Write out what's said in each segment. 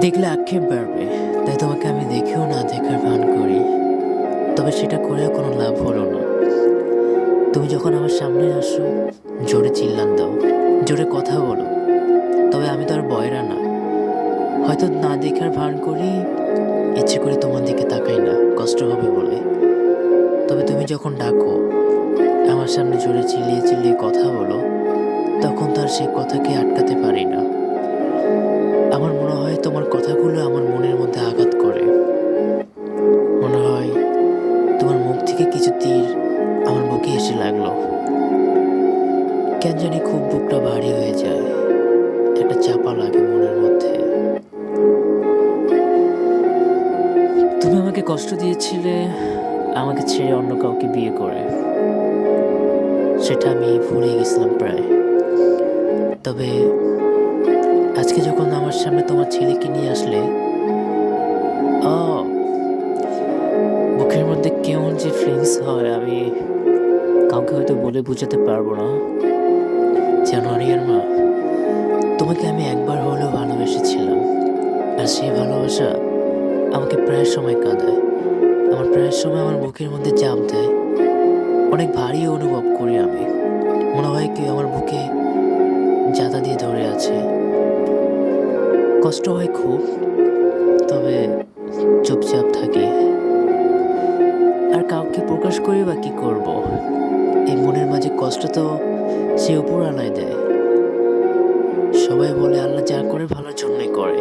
দেখলে আক্ষেপ বাড়বে। তাই তোমাকে আমি দেখেও না দেখার ভান করি। তবে সেটা করেও কোনো লাভ হলো না। তুমি যখন আমার সামনে আসো, জোরে চিল্লান দাও, জোরে কথা বলো। তবে আমি তো আর বয়রা না। হয়তো না দেখার ভান করি, ইচ্ছে করে তোমার দিকে তাকাই না, কষ্ট হবে বলে। তবে তুমি যখন ডাকো, আমার সামনে জোরে চিল্লিয়ে চিল্লিয়ে কথা বলো, তখন তো আর সে কথাকে আটকাতে পারি না। কথাগুলো আমার মনের মধ্যে আঘাত করে। মনে হয় তোমার মুখ থেকে কিছু তীর আমার বুকে এসে লাগল। কেন জানি খুব বুকটা ভারী হয়ে যায়। একটা চাপা লাগে মনের মধ্যে। তুমি আমাকে কষ্ট দিয়েছিলে, আমাকে ছেড়ে অন্য কাউকে বিয়ে করে। সেটা আমি ভুলে গেছিলাম প্রায়। তবে আজকে যখন আমার সামনে তোমার ছেলেকে নিয়ে আসলে বুকের মধ্যে কেমন যে ফিলিংস হয়, আমি কাউকে হয়তো বলে বোঝাতে পারব না। জানুয়ারিয়ার মা, তোমাকে আমি একবার হলেও ভালোবেসেছিলাম, আর সেই ভালোবাসা আমাকে প্রায় সময় কাঁদায়। আমার প্রায় সময় আমার বুকের মধ্যে চাপ দেয়। অনেক ভারী অনুভব করি আমি। মনে হয় কেউ আমার বুকে জাতা দিয়ে ধরে আছে। কষ্ট হয় খুব, তবে চুপচাপ থাকি। আর কাউকে প্রকাশ করি বা কি করব? এই মনের মাঝে কষ্ট তো সে উপর আলায় দেয়। সবাই বলে, আল্লাহ যা করে ভালোর জন্যই করে।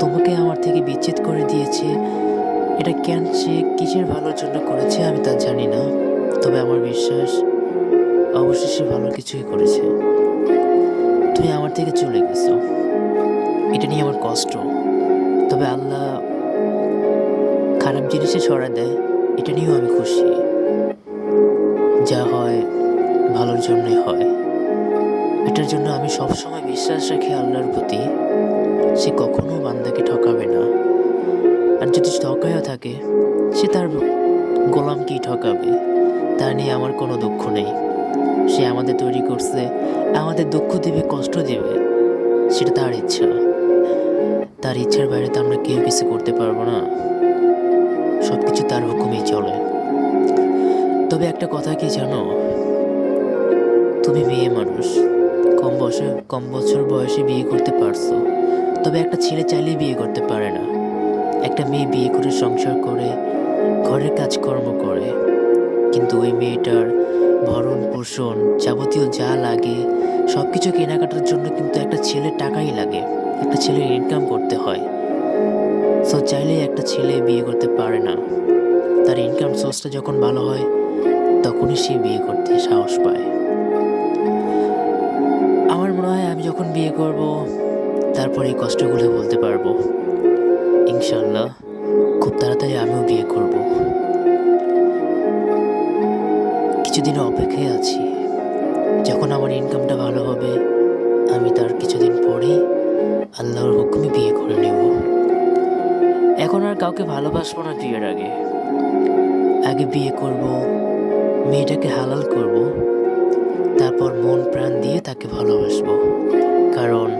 তোমাকে আমার থেকে বিচ্ছেদ করে দিয়েছে। এটা কেন সে কিসের ভালোর জন্য করেছে আমি তা জানি না। তবে আমার বিশ্বাস অবশ্যই সে ভালো কিছুই করেছে। তুমি আমার থেকে চলে গেছো। এটা নিয়ে আমার কষ্ট। তবে আল্লাহ খারাপ জিনিসে ছড়া দেয়, এটা নিয়েও আমি খুশি। যা হয় ভালোর জন্যই হয়। এটার জন্য আমি সবসময় বিশ্বাস রাখি আল্লাহর প্রতি, সে কখনো বান্দাকে ঠকাবে না। আর যদি ঠকায়ও থাকে, সে তার গোলামকেই ঠকাবে। তা নিয়ে আমার কোনো দুঃখ নেই। সে আমাদের তৈরি করছে, আমাদের দুঃখ দেবে, কষ্ট দেবে, সেটা তার ইচ্ছা। তার ইচ্ছার বাইরে তো আমরা কেউ কিছু করতে পারব না। সব কিছু তার হুকুমেই চলে। তবে একটা কথা কি জানো? তুমি মেয়ে মানুষ। কম বয়সে, কম বছর বয়সে বিয়ে করতে পারছ। তবে একটা ছেলে চাইলেই বিয়ে করতে পারে না। একটা মেয়ে বিয়ে করে সংসার করে, ঘরের কাজকর্ম করে। কিন্তু ওই মেয়েটার ভরণ পোষণ যাবতীয় যা লাগে সব কিছু কেনাকাটার জন্য কিন্তু একটা ছেলের টাকাই লাগে। একটা ছেলে ইনকাম করতে হয়। সো চাইলেই একটা ছেলে বিয়ে করতে পারে না। তার ইনকাম সোর্সটা যখন ভালো হয়, তখনই সে বিয়ে করতে সাহস পায়। আমার মনে হয় আমি যখন বিয়ে করব, তারপর এই কষ্টগুলো বলতে পারব। ইনশাল্লাহ খুব তাড়াতাড়ি আমিও বিয়ে করব। কিছুদিন অপেক্ষায় আছি। যখন আমার ইনকামটা ভালো হবে, আমি তার কিছুদিন পরেই আল্লাহর হুকুমে বিয়ে করে নেব। এখন আর কাউকে ভালোবাসবো না বিয়ের আগে। আগে বিয়ে করব, মেয়েটাকে হালাল করব, তারপর মন প্রাণ দিয়ে তাকে ভালোবাসবো। কারণ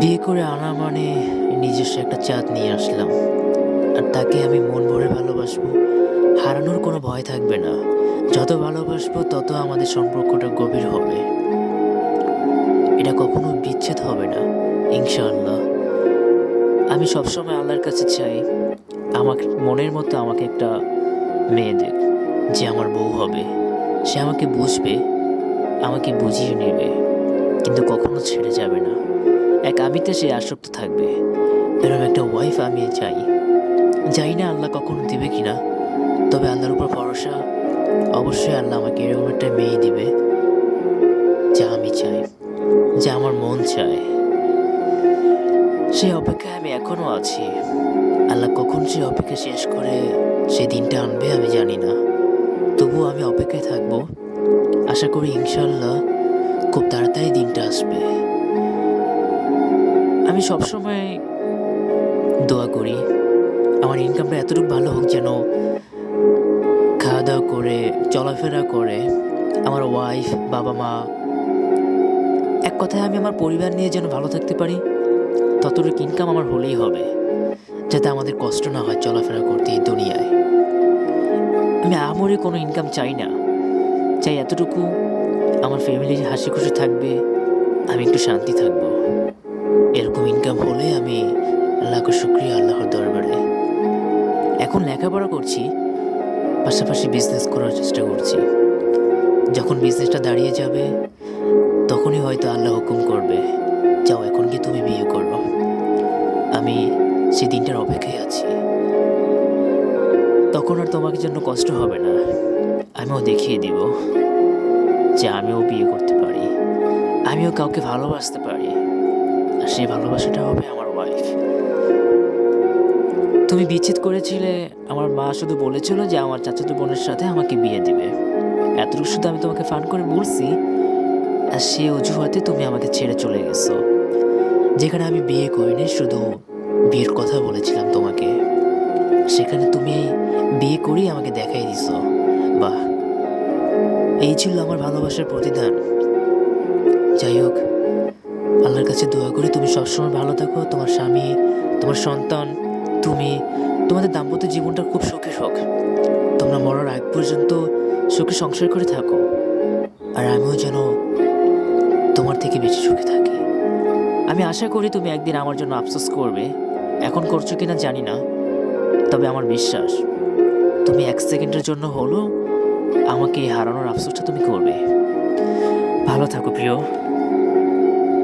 বিয়ে করে আনা মানে নিজস্ব একটা চাঁদ নিয়ে আসলাম। আর তাকে আমি মন ভরে ভালোবাসবো, হারানোর কোনো ভয় থাকবে না। যত ভালোবাসবো, তত আমাদের সম্পর্কটা গভীর হবে। এটা কখনো বিচ্ছেদ হবে না, ইনশাআল্লাহ। আমি সবসময় আল্লাহর কাছে চাই আমাকে মনের মতো আমাকে একটা মেয়ে দেখ, যে আমার বউ হবে। সে আমাকে বুঝবে, আমাকে বুঝিয়ে নেবে, কিন্তু কখনো ছেড়ে যাবে না। এক আমিতে সে আসক্ত থাকবে। এরকম একটা ওয়াইফ আমি চাই। জানি না আল্লাহ কখনো দিবে কিনা, তবে আল্লাহর উপর ভরসা, অবশ্যই আল্লাহ আমাকে এরকম একটা মেয়ে দিবে, যা আমি চাই। যা আমার মন চায়। সেই অপেক্ষায় আমি এখনও আছি। আল্লাহ কখন সেই অপেক্ষা শেষ করে, সেই দিনটা আনবে আমি জানি না। তবুও আমি অপেক্ষায় থাকব। আশা করি ইনশাল্লাহ খুব তাড়াতাড়ি দিনটা আসবে। আমি সবসময় দোয়া করি। আমার ইনকামটা এতটুকু ভালো হোক যেন খাওয়া দাওয়া করে, চলাফেরা করে। আমার ওয়াইফ বাবা মা এক কথায় আমি আমার পরিবার নিয়ে যেন ভালো থাকতে পারি, ততটুকু ইনকাম আমার হলেই হবে, যাতে আমাদের কষ্ট না হয় চলাফেরা করতে এই দুনিয়ায়। আমি আমরে কোনো ইনকাম চাই না, চাই এতটুকু আমার ফ্যামিলি হাসি খুশি থাকবে, আমি একটু শান্তি থাকব। এরকম ইনকাম হলে আমি লাখো শুক্রিয়া আল্লাহর দরবারে। এখন লেখাপড়া করছি, পাশাপাশি বিজনেস করার চেষ্টা করছি। যখন বিজনেসটা দাঁড়িয়ে যাবে তখনই হয়তো আল্লাহ হুকুম করবে, যাও এখন কি তুমি বিয়ে করো। আমি সেই দিনটার অপেক্ষায় আছি। তখন আর তোমাকে জন্য কষ্ট হবে না, আমিও দেখিয়ে দিব যে আমিও বিয়ে করতে পারি, আমিও কাউকে ভালোবাসতে পারি, আর সেই ভালোবাসাটা হবে আমার ওয়াইফ তুমি বিচ্ছেদ করেছিলে, আমার মা শুধু বলেছিল যে আমার চাচাতো বোনের সাথে আমাকে বিয়ে দিবে। এতটুকু শুধু আমি তোমাকে ফান করে বলছি আর সে অজুহাতে তুমি আমাকে ছেড়ে চলে গেছো। যেখানে আমি বিয়ে করিনি, শুধু বিয়ের কথা বলেছিলাম তোমাকে। সেখানে তুমি বিয়ে করেই আমাকে দেখাই দিছো। বাহ! এই ছিল আমার ভালোবাসার প্রতিদান। যাই হোক, আল্লাহর কাছে দোয়া করি, তুমি সবসময় ভালো থাকো। তোমার স্বামী, তোমার সন্তান, তুমি, তোমাদের দাম্পত্য জীবনটা খুব সুখে হোক। তোমরা মরার আগ পর্যন্ত সুখে সংসার করে থাকো। আর আমিও যেন তোমার থেকে বেশি সুখে থাকি। আমি আশা করি তুমি একদিন আমার জন্য আফসোস করবে। এখন করছ কিনা জানি না। তবে আমার বিশ্বাস, তুমি এক সেকেন্ডের জন্য হলো আমাকে হারানোর আফসোসটা তুমি করবে। ভালো থাকো প্রিয়।